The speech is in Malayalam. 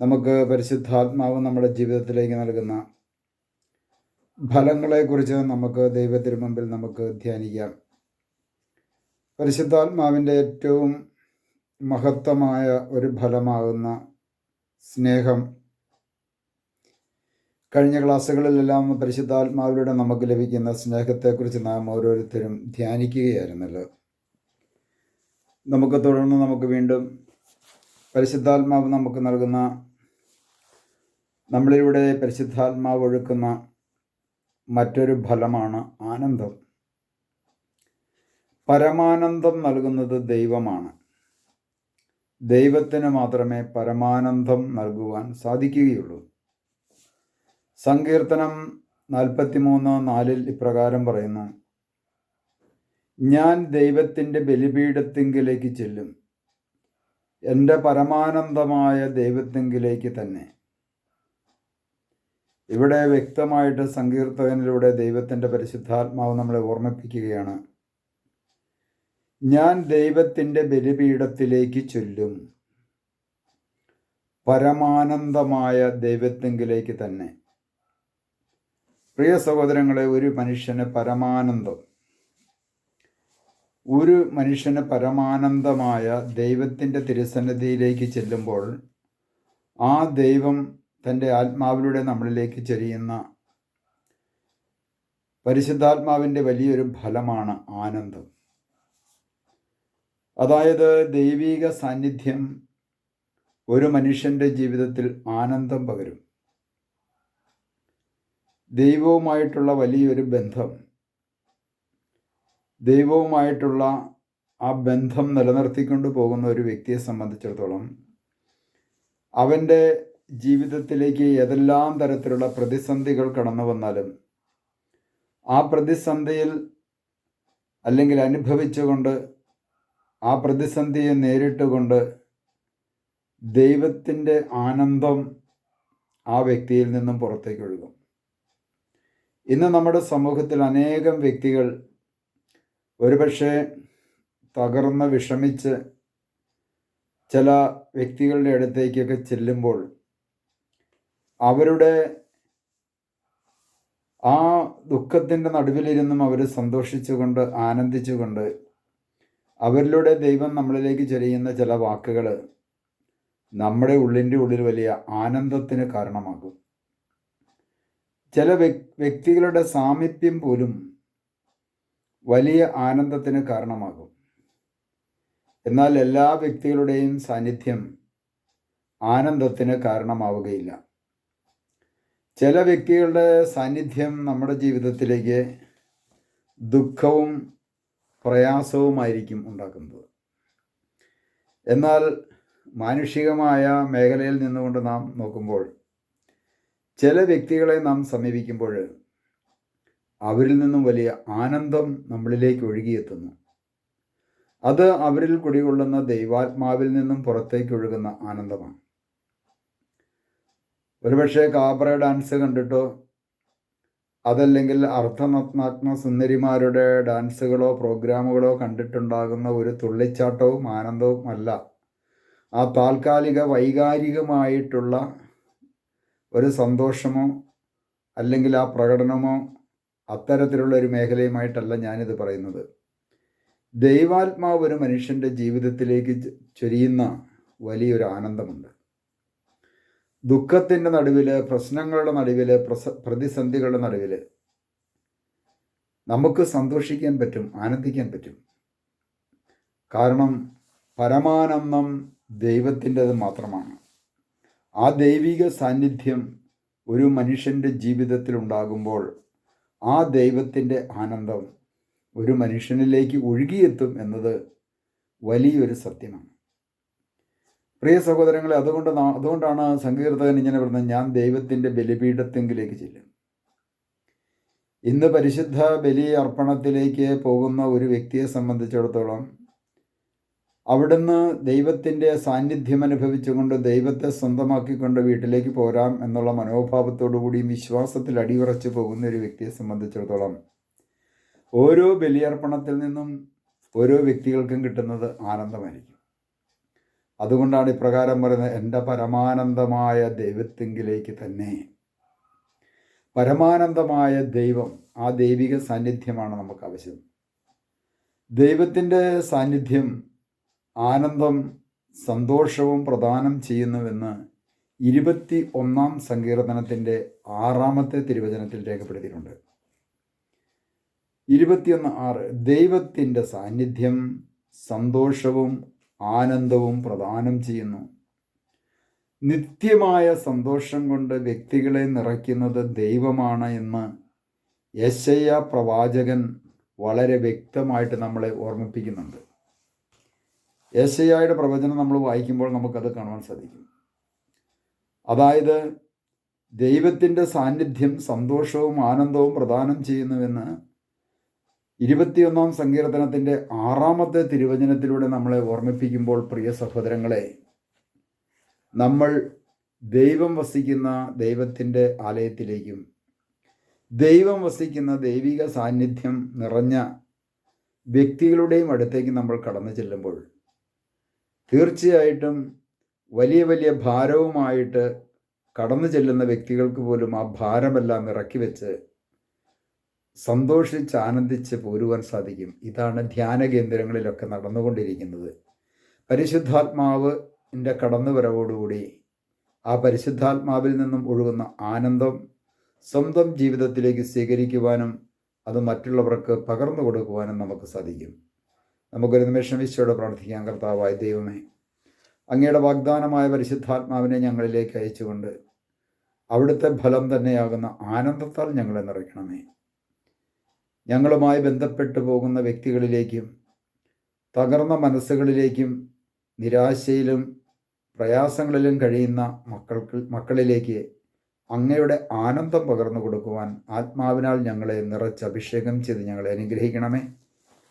നമുക്ക് പരിശുദ്ധാത്മാവ് നമ്മുടെ ജീവിതത്തിലേക്ക് നൽകുന്ന ഫലങ്ങളെക്കുറിച്ച് നമുക്ക് ദൈവത്തിന് മുമ്പിൽ നമുക്ക് ധ്യാനിക്കാം. പരിശുദ്ധാത്മാവിന്റെ ഏറ്റവും മഹത്തമായ ഒരു ഫലമാകുന്ന സ്നേഹം കഴിഞ്ഞ ക്ലാസ്സുകളിലെല്ലാം പരിശുദ്ധാത്മാവിലൂടെ നമുക്ക് ലഭിക്കുന്ന സ്നേഹത്തെക്കുറിച്ച് നാം ഓരോരുത്തരും ധ്യാനിക്കുകയായിരുന്നല്ലോ. നമുക്ക് തുടർന്ന് നമുക്ക് വീണ്ടും പരിശുദ്ധാത്മാവ് നമുക്ക് നൽകുന്ന നമ്മളിലൂടെ പരിശുദ്ധാത്മാവ് ഒഴുക്കുന്ന മറ്റൊരു ഫലമാണ് ആനന്ദം. പരമാനന്ദം നൽകുന്നത് ദൈവമാണ്. ദൈവത്തിന് മാത്രമേ പരമാനന്ദം നൽകുവാൻ സാധിക്കുകയുള്ളൂ. സങ്കീർത്തനം നാൽപ്പത്തിമൂന്ന് നാലിൽ ഇപ്രകാരം പറയുന്നു ഞാൻ ദൈവത്തിന്റെ ബലിപീഠത്തിങ്കിലേക്ക് ചെല്ലും. എന്റെ പരമാനന്ദമായ ദൈവത്തെങ്കിലേക്ക് തന്നെ. ഇവിടെ വ്യക്തമായിട്ട് സങ്കീർത്തകനിലൂടെ ദൈവത്തിന്റെ പരിശുദ്ധാത്മാവ് നമ്മളെ ഓർമ്മിപ്പിക്കുകയാണ്. ഞാൻ ദൈവത്തിന്റെ ബലിപീഠത്തിലേക്ക് ചൊല്ലും. പരമാനന്ദമായ ദൈവത്തെങ്കിലേക്ക് തന്നെ. പ്രിയ സഹോദരങ്ങളെ ഒരു മനുഷ്യന് പരമാനന്ദം ഒരു മനുഷ്യന് പരമാനന്ദമായ ദൈവത്തിന്റെ തിരുസന്നിധിയിലേക്ക് ചെല്ലുമ്പോൾ ആ ദൈവം തന്റെ ആത്മാവിലൂടെ നമ്മളിലേക്ക് ചെരിയുന്ന പരിശുദ്ധാത്മാവിന്റെ വലിയൊരു ഫലമാണ് ആനന്ദം. അതായത് ദൈവീക സാന്നിധ്യം ഒരു മനുഷ്യന്റെ ജീവിതത്തിൽ ആനന്ദം പകരും. ദൈവവുമായിട്ടുള്ള വലിയൊരു ബന്ധം ദൈവവുമായിട്ടുള്ള ആ ബന്ധം നിലനിർത്തിക്കൊണ്ട് പോകുന്ന ഒരു വ്യക്തിയെ സംബന്ധിച്ചിടത്തോളം അവന്റെ ജീവിതത്തിലേക്ക് ഏതെല്ലാം തരത്തിലുള്ള പ്രതിസന്ധികൾ കടന്നു വന്നാലും ആ പ്രതിസന്ധിയിൽ അല്ലെങ്കിൽ അനുഭവിച്ചുകൊണ്ട് ആ പ്രതിസന്ധിയെ നേരിട്ടുകൊണ്ട് ദൈവത്തിന്റെ ആനന്ദം ആ വ്യക്തിയിൽ നിന്നും പുറത്തേക്ക് ഒഴുകും ഇന്ന് നമ്മുടെ സമൂഹത്തിൽ അനേകം വ്യക്തികൾ ഒരുപക്ഷെ തകർന്ന് വിഷമിച്ച് ചില വ്യക്തികളുടെ അടുത്തേക്കൊക്കെ ചെല്ലുമ്പോൾ അവരുടെ ആ ദുഃഖത്തിന്റെ നടുവിലിരുന്നും അവർ സന്തോഷിച്ചുകൊണ്ട് ആനന്ദിച്ചുകൊണ്ട് അവരിലൂടെ ദൈവം നമ്മളിലേക്ക് ചൊരിയുന്ന ചില വാക്കുകൾ നമ്മുടെ ഉള്ളിന്റെ ഉള്ളിൽ വലിയ ആനന്ദത്തിന് കാരണമാകും. ചില വ്യക്തികളുടെ സാമീപ്യം പോലും വലിയ ആനന്ദത്തിന് കാരണമാകും. എന്നാൽ എല്ലാ വ്യക്തികളുടെയും സാന്നിധ്യം ആനന്ദത്തിന് കാരണമാവുകയില്ല. ചില വ്യക്തികളുടെ സാന്നിധ്യം നമ്മുടെ ജീവിതത്തിലേക്ക് ദുഃഖവും പ്രയാസവുമായിരിക്കും ഉണ്ടാക്കുന്നത്. എന്നാൽ മാനുഷികമായ മേഖലയിൽ നിന്നുകൊണ്ട് നാം നോക്കുമ്പോൾ ചില വ്യക്തികളെ നാം സമീപിക്കുമ്പോൾ അവരിൽ നിന്നും വലിയ ആനന്ദം നമ്മളിലേക്ക് ഒഴുകിയെത്തുന്നു. അത് അവരിൽ കുടികൊള്ളുന്ന ദൈവാത്മാവിൽ നിന്നും പുറത്തേക്ക് ഒഴുകുന്ന ആനന്ദമാണ്. ഒരുപക്ഷെ കാബറ ഡാൻസ് കണ്ടിട്ടോ? അതല്ലെങ്കിൽ അർത്ഥനത്നാത്മ സുന്ദരിമാരുടെ ഡാൻസുകളോ പ്രോഗ്രാമുകളോ കണ്ടിട്ടുണ്ടാകുന്ന ഒരു തുള്ളിച്ചാട്ടവും ആനന്ദവും അല്ല. ആ താൽക്കാലിക വൈകാരികമായിട്ടുള്ള ഒരു സന്തോഷമോ അല്ലെങ്കിൽ ആ പ്രകടനമോ അത്തരത്തിലുള്ള ഒരു മേഖലയുമായിട്ടല്ല ഞാനിത് പറയുന്നത്. ദൈവാത്മാവ് ഒരു മനുഷ്യന്റെ ജീവിതത്തിലേക്ക് ചൊരിയുന്ന വലിയൊരു ആനന്ദമുണ്ട്. ദുഃഖത്തിന്റെ നടുവിൽ പ്രശ്നങ്ങളുടെ നടുവിൽ പ്രസ പ്രതിസന്ധികളുടെ നടുവിൽ നമുക്ക് സന്തോഷിക്കാൻ പറ്റും ആനന്ദിക്കാൻ പറ്റും. കാരണം പരമാനന്ദം ദൈവത്തിന്റെത് മാത്രമാണ്. ആ ദൈവിക സാന്നിധ്യം ഒരു മനുഷ്യന്റെ ജീവിതത്തിൽ ഉണ്ടാകുമ്പോൾ ആ ദൈവത്തിന്റെ ആനന്ദം ഒരു മനുഷ്യനിലേക്ക് ഒഴുകിയെത്തും എന്നത് വലിയൊരു സത്യമാണ്. പ്രിയ സഹോദരങ്ങളെ അതുകൊണ്ട് അതുകൊണ്ടാണ് സങ്കീർത്തകൻ ഇങ്ങനെ പറയുന്നത് ഞാൻ ദൈവത്തിന്റെ ബലിപീഠത്തെങ്കിലേക്ക് ചെല്ലും. ഇന്ന് പരിശുദ്ധ ബലി അർപ്പണത്തിലേക്ക് പോകുന്ന ഒരു വ്യക്തിയെ സംബന്ധിച്ചിടത്തോളം അവിടുന്ന് ദൈവത്തിന്റെ സാന്നിധ്യം അനുഭവിച്ചുകൊണ്ട് ദൈവത്തെ സ്വന്തമാക്കിക്കൊണ്ട് വീട്ടിലേക്ക് പോരാം എന്നുള്ള മനോഭാവത്തോടു കൂടി വിശ്വാസത്തിൽ അടിയുറച്ചു പോകുന്ന ഒരു വ്യക്തിയെ സംബന്ധിച്ചിടത്തോളം ഓരോ ബലിയർപ്പണത്തിൽ നിന്നും ഓരോ വ്യക്തികൾക്കും കിട്ടുന്നത് ആനന്ദമായിരിക്കും. അതുകൊണ്ടാണ് ഇപ്രകാരം പറയുന്നത് എന്റെ പരമാനന്ദമായ ദൈവത്തെങ്കിലേക്ക് തന്നെ. പരമാനന്ദമായ ദൈവം ആ ദൈവിക സാന്നിധ്യമാണ് നമുക്ക് ആവശ്യം. ദൈവത്തിന്റെ സാന്നിധ്യം ആനന്ദം സന്തോഷവും പ്രദാനം ചെയ്യുന്നുവെന്ന് ഇരുപത്തി ഒന്നാം സങ്കീർത്തനത്തിന്റെ ആറാമത്തെ തിരുവചനത്തിൽ രേഖപ്പെടുത്തിയിട്ടുണ്ട്. ഇരുപത്തിയൊന്ന് ആറ് ദൈവത്തിന്റെ സാന്നിധ്യം സന്തോഷവും ആനന്ദവും പ്രദാനം ചെയ്യുന്നു. നിത്യമായ സന്തോഷം കൊണ്ട് വ്യക്തികളെ നിറയ്ക്കുന്നത് ദൈവമാണ് എന്ന് യശയ്യ പ്രവാചകൻ വളരെ വ്യക്തമായിട്ട് നമ്മളെ ഓർമ്മിപ്പിക്കുന്നുണ്ട്. യശയ്യായുടെ പ്രവചനം നമ്മൾ വായിക്കുമ്പോൾ നമുക്കത് കാണുവാൻ സാധിക്കും. അതായത് ദൈവത്തിന്റെ സാന്നിധ്യം സന്തോഷവും ആനന്ദവും പ്രദാനം ചെയ്യുന്നുവെന്ന് ഇരുപത്തിയൊന്നാം സങ്കീർത്തനത്തിന്റെ ആറാമത്തെ തിരുവചനത്തിലൂടെ നമ്മളെ ഓർമ്മിപ്പിക്കുമ്പോൾ പ്രിയ സഹോദരങ്ങളെ നമ്മൾ ദൈവം വസിക്കുന്ന ദൈവത്തിന്റെ ആലയത്തിലേക്കും ദൈവം വസിക്കുന്ന ദൈവിക സാന്നിധ്യം നിറഞ്ഞ വ്യക്തികളുടെയും അടുത്തേക്ക് നമ്മൾ കടന്നു ചെല്ലുമ്പോൾ തീർച്ചയായിട്ടും വലിയ വലിയ ഭാരവുമായിട്ട് കടന്നു ചെല്ലുന്ന വ്യക്തികൾക്ക് പോലും ആ ഭാരമെല്ലാം ഇറക്കി വെച്ച് സന്തോഷിച്ച് ആനന്ദിച്ച് പോരുവാൻ സാധിക്കും. ഇതാണ് ധ്യാന കേന്ദ്രങ്ങളിലൊക്കെ നടന്നുകൊണ്ടിരിക്കുന്നത്. പരിശുദ്ധാത്മാവിന്റെ കടന്നുവരവോടുകൂടി ആ പരിശുദ്ധാത്മാവിൽ നിന്നും ഒഴുകുന്ന ആനന്ദം സ്വന്തം ജീവിതത്തിലേക്ക് സ്വീകരിക്കുവാനും അത് മറ്റുള്ളവർക്ക് പകർന്നു കൊടുക്കുവാനും നമുക്ക് സാധിക്കും. നമുക്കൊരു നിമിഷം വിശ്വയോടെ പ്രാർത്ഥിക്കാം. കർത്താവായ ദൈവമേ അങ്ങയുടെ വാഗ്ദാനമായ പരിശുദ്ധാത്മാവിനെ ഞങ്ങളിലേക്ക് അയച്ചുകൊണ്ട് അവിടുത്തെ ഫലം തന്നെയാകുന്ന ആനന്ദത്താൽ ഞങ്ങളെ നിറയ്ക്കണമേ. ഞങ്ങളുമായി ബന്ധപ്പെട്ടു പോകുന്ന വ്യക്തികളിലേക്കും തകർന്ന മനസ്സുകളിലേക്കും നിരാശയിലും പ്രയാസങ്ങളിലും കഴിയുന്ന മക്കൾക്ക് മക്കളിലേക്ക് അങ്ങയുടെ ആനന്ദം പകർന്നു കൊടുക്കുവാൻ ആത്മാവിനാൽ ഞങ്ങളെ നിറച്ച് അഭിഷേകം ചെയ്ത് ഞങ്ങളെ അനുഗ്രഹിക്കണമേ.